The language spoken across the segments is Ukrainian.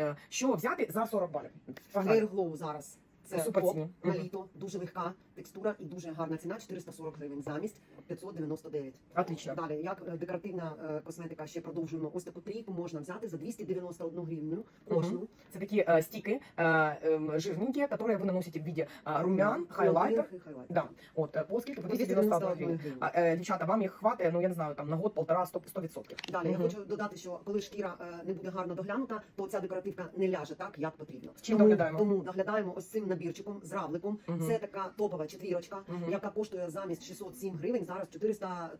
Е, Що взяти за 40 балів? Фанер Glow зараз. Це Супер на літо, дуже легка текстура і дуже гарна ціна. 440 гривень замість 599. Отлично. Далі, як е, декоративна е, косметика, ще продовжуємо. Ось таку трійку можна взяти за 291 гривню кожну. Це такі е, стіки ем, жирненькі, які ви наносите в виді румян, хайлайтер. хайлайтер. Да. От, по скільки? По 291 291 гривень. дівчата, вам їх хватить, ну я не знаю, там на год, полтора, 100%. 100%. Далі я хочу додати, що коли шкіра не буде гарно доглянута, то ця декоративка не ляже так, як потрібно. Чим тому, доглядаємо? тому доглядаємо ось цим набірчиком з равликом. Мгм. Це така топова четвірочка, Мгм. яка коштує замість 607 гривень, зараз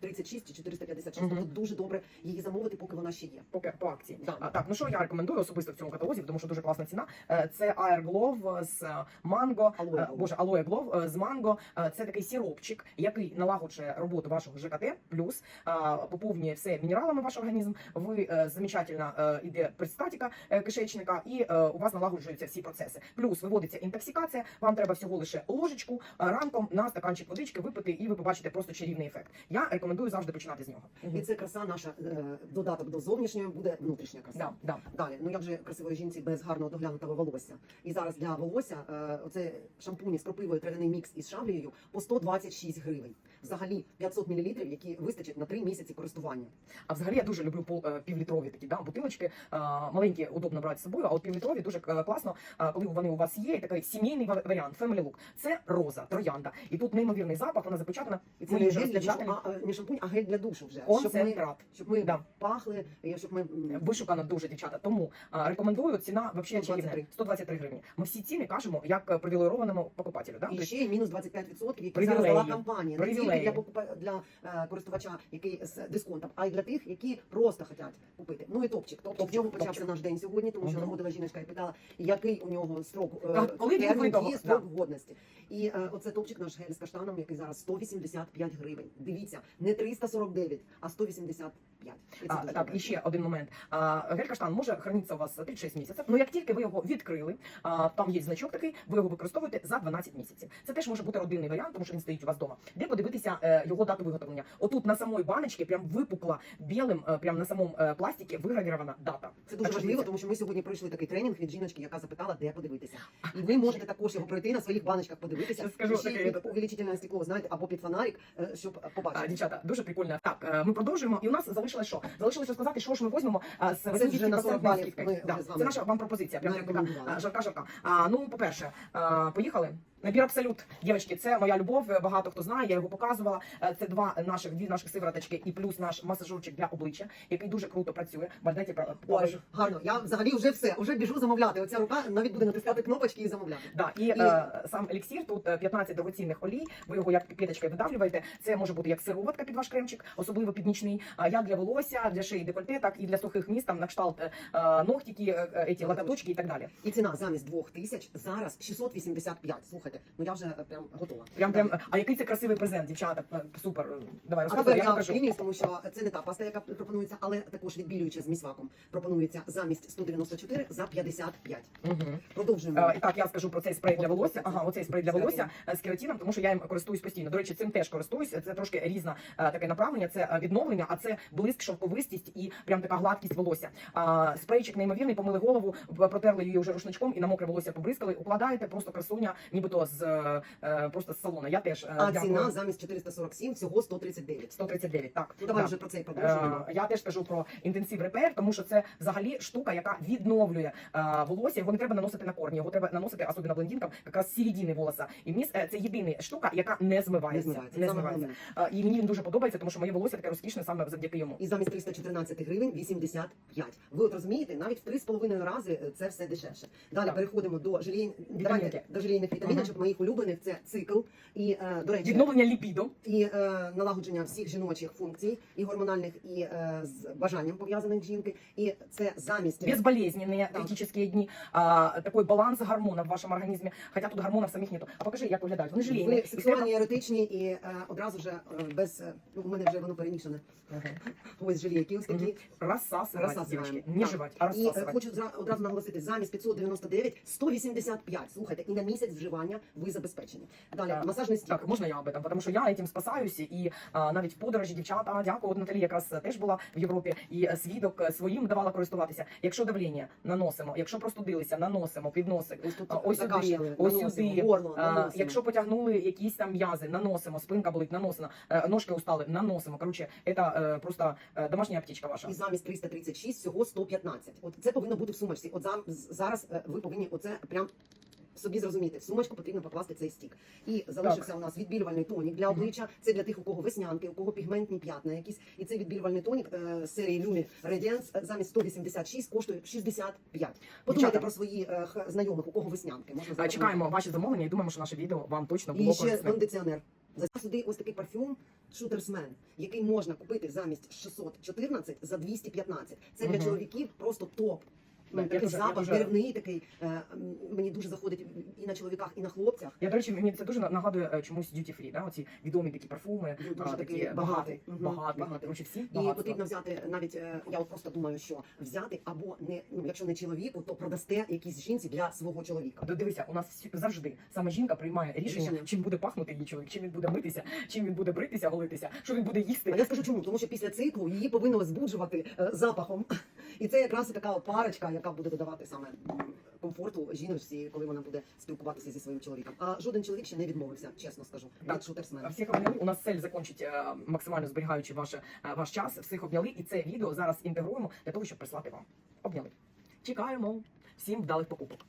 436 чи 456. Мгм. Тобто дуже добре її замовити, поки вона ще є. По, по акції. Да. А, так, ну що я рекомендую особисто в цьому каталозі, тому що дуже класна ціна. Е, Це Air Glove з е, манго, е, Glove. боже, Aloe Glove е, з манго. Е, Це такий сиропчик, який налагоджує роботу вашого ЖКТ, плюс е, поповнює все мінералами ваш організм. Ви е, замечательно е, іде перистатика е, кишечника, і е, у вас налагоджуються всі процеси. Плюс виводиться інтоксикація. Вам треба всього лише ложечку е, ранком на стаканчик водички випити, і ви побачите просто чарівний ефект. Я рекомендую завжди починати з нього. І це краса наша е, додаток до зовнішньої буде внутрішня краса. Да, да. Далі, ну як же красивої жінці без гарного доглянутого волосся. І зараз для волосся е, оце шампуні з кропивою травяний мікс із шаблією по 126 гривень. Взагалі 500 мл, які вистачить на 3 місяці користування. А взагалі я дуже люблю пол, е, півлітрові такі да, бутилочки. Е, Маленькі удобно брати з собою, а от півлітрові дуже е, класно, коли вони у вас є. І такий сімейний варіант, family look. Це роза, троянда. І тут неймовірний запах, вона запечатана. І це не гель для душу, а не шампунь, а гель для душу вже. Щоб ми, Концентрат. щоб ми Да. пахли, щоб ми Вишукано дуже дівчата. Тому а, рекомендую ціна взагалі 123. 123 гривні. Ми всі ціни кажемо як привілейованому покупателю. Да? І Тобто ще й мінус 25%, які зараз дала компанія. Не тільки для покупа для е, користувача, який з дисконтом, а й для тих, які просто хочуть купити. Ну і топчик. Тобто в нього почався наш день сьогодні, тому що Мгм. заходила жіночка і питала, який у нього строк е, коли термін дії, строк годності. І е, оце топчик наш гель з каштаном, який зараз 185 гривень. Дивіться, не 349, а 185. І це А, дуже так, і ще один момент. А, гель каштан може хранитися у вас 36 місяців. Ну як тільки ви його відкрили, а, там є значок такий, ви його використовуєте за 12 місяців. Це теж може бути родинний варіант, тому що він стоїть у вас вдома. Де подивитися е, його дату виготовлення? Отут на самої баночці прям випукла білим, е, прям на самому е, пластикі вигравірована дата. Це дуже важливо, тому що ми сьогодні пройшли такий тренінг від жіночки, яка запитала, де подивитися. І ви можете також його пройти на своїх баночках, подивитися. Скажу таке, увеличительне стекло, знаєте, або під фонарик, щоб А, побачити. дівчата, дуже прикольно. Так, ми продовжуємо. І у нас залишилось що? Залишилось розказати, що ж ми візьмемо а, з Це вже на 40 балів ми Да, вже з вами Це наша вам пропозиція. Прям жарка жарка. А, ну, по-перше, поїхали. Набір абсолют, дівчатки, це моя любов. Багато хто знає, я його показувала. Е, Це два наших дві наших сивороточки і плюс наш масажурчик для обличчя, який дуже круто працює. Бардеті про Ой, гарно. Я взагалі вже все, вже біжу замовляти. Оця рука навіть буде натискати кнопочки і замовляти. Да, і, е, сам еліксір, тут е, 15 дорогоцінних олій, ви його як п'яточкою видавлюєте. Це може бути як сироватка під ваш кремчик, особливо під нічний, а як для волосся, для шиї декольте, так і для сухих міст, там на кшталт е, е, ногтики, е, е, ці локоточки і так далі. І ціна замість двох тисяч зараз 685. Слухайте, ну я вже е, прям готова. Прям прям, а який це красивий презент, дівчата. Е, Супер. Давай А розказуй, я покажу. лінію, тому що це не та паста, яка пропонується, але також відбілююча з місваком. Пропонується замість 194 за 55. Угу. Продовжуємо. Е, І так, я скажу про цей спрей для волосся. Ага, оцей спрей для волосся е, з кератином, тому що я їм користуюсь постійно. До речі, цим теж користуюсь. Це трошки різне е, таке направлення. Це е, відновлення, а це блиск, шовковистість і прям така гладкість волосся. А, спрейчик неймовірний, помили голову, протерли її вже рушничком і на мокре волосся побризкали. Укладаєте просто красуня, нібито з е, е, просто з салона. Я теж е, А дякую. ціна замість 447 всього 139. 139, так. Ну давай Да. вже про це і продовжуємо. Я теж кажу про інтенсив репер, тому що це взагалі штука, яка відновлює волосся. Його не треба наносити на корні, його треба наносити, особливо блондинкам, якраз з середини волоса. І е, це єдина штука, яка не змивається. Не змивається. Не змивається. І мені він дуже подобається, тому що моє волосся таке розкішне саме завдяки йому. І замість 314 гривень 85. Ви от розумієте, навіть в 3,5 рази це все дешевше. Далі Так. переходимо до желейн... Давайте до желейних вітаміночок, моїх улюблених. Це цикл. І, е, до речі, Відновлення ліпідо. і е, налагодження всіх жіночих функцій, і гормональних, і е, з бажанням пов'язаних жінки. І це замість Безболезненные критические дні, а, такой баланс гормонов в вашем организме. Хотя тут гормонов самих нету. А покажи, як виглядають. Вони желейні. сексуальні, еротичні і е, одразу ж без ну, у мене вже воно перемішане. Ось такі. Мгм. Розсасувати, Не жевать, а І е, хочу одразу наголосити, замість 599 185. Слухайте, і на місяць вживання ви забезпечені. Далі масажний стік. Так, можна я об этом, тому що я этим спасаюся, і а, навіть в подорожі дівчата, дякую, от Наталі якраз теж була в Європі, і е, свідок е, своїм давала користуватися. Якщо давлення наносимо, якщо простудилися, наносимо під носик. Ось тут ось сюди, ось сюди. горло, А, якщо потягнули якісь там м'язи, наносимо, спинка болить, наносимо, е, ножки устали, наносимо. Коротше, це е, просто е, домашня аптечка ваша. І замість 336 всього 115. От це повинно бути в сумочці. От зараз е, ви повинні оце прям собі зрозуміти. В сумочку потрібно покласти цей стік. І залишився у нас відбілювальний тонік для обличчя. Це для тих, у кого веснянки, у кого пігментні п'ятна якісь. І цей відбілювальний тонік е, серії Lumi Radiance е, замість 186 коштує 65. Подумайте Дівчата. про свої е, х- знайомих, у кого веснянки. Можна Е, зробити. Чекаємо ваші замовлення і думаємо, що наше відео вам точно було І ще корисне. кондиціонер. За сюди ось такий парфюм Шутерсмен, який можна купити замість 614 за 215. Це для Мгм. чоловіків просто топ. Ну, Так, такий дуже- запах дуже- деревний, такий е, мені дуже заходить і на чоловіках, і на хлопцях. Я, до речі, мені це дуже нагадує е, чомусь duty free, да? оці відомі такі парфуми, Дуже а, такі багаті, багаті. всі І потрібно взяти навіть е, я от просто думаю, що взяти або не ну, якщо не чоловіку, то продасте якійсь жінці для свого чоловіка. Дивися, у нас завжди саме жінка приймає рішення, Рішення. чим буде пахнути її чоловік, чим він буде митися, чим він буде бритися, голитися, що він буде їсти. А я скажу чому, тому що після циклу її повинно збуджувати е, запахом. І це якраз така парочка, яка буде додавати саме комфорту жіночці, коли вона буде спілкуватися зі своїм чоловіком. А жоден чоловік ще не відмовився, чесно скажу. Так. шутерсмен. Всіх обняли. У нас цель закінчить е, максимально зберігаючи ваш, е, ваш час. Всіх обняли, і це відео зараз інтегруємо для того, щоб прислати вам. Обняли. Чекаємо. Всім вдалих покупок.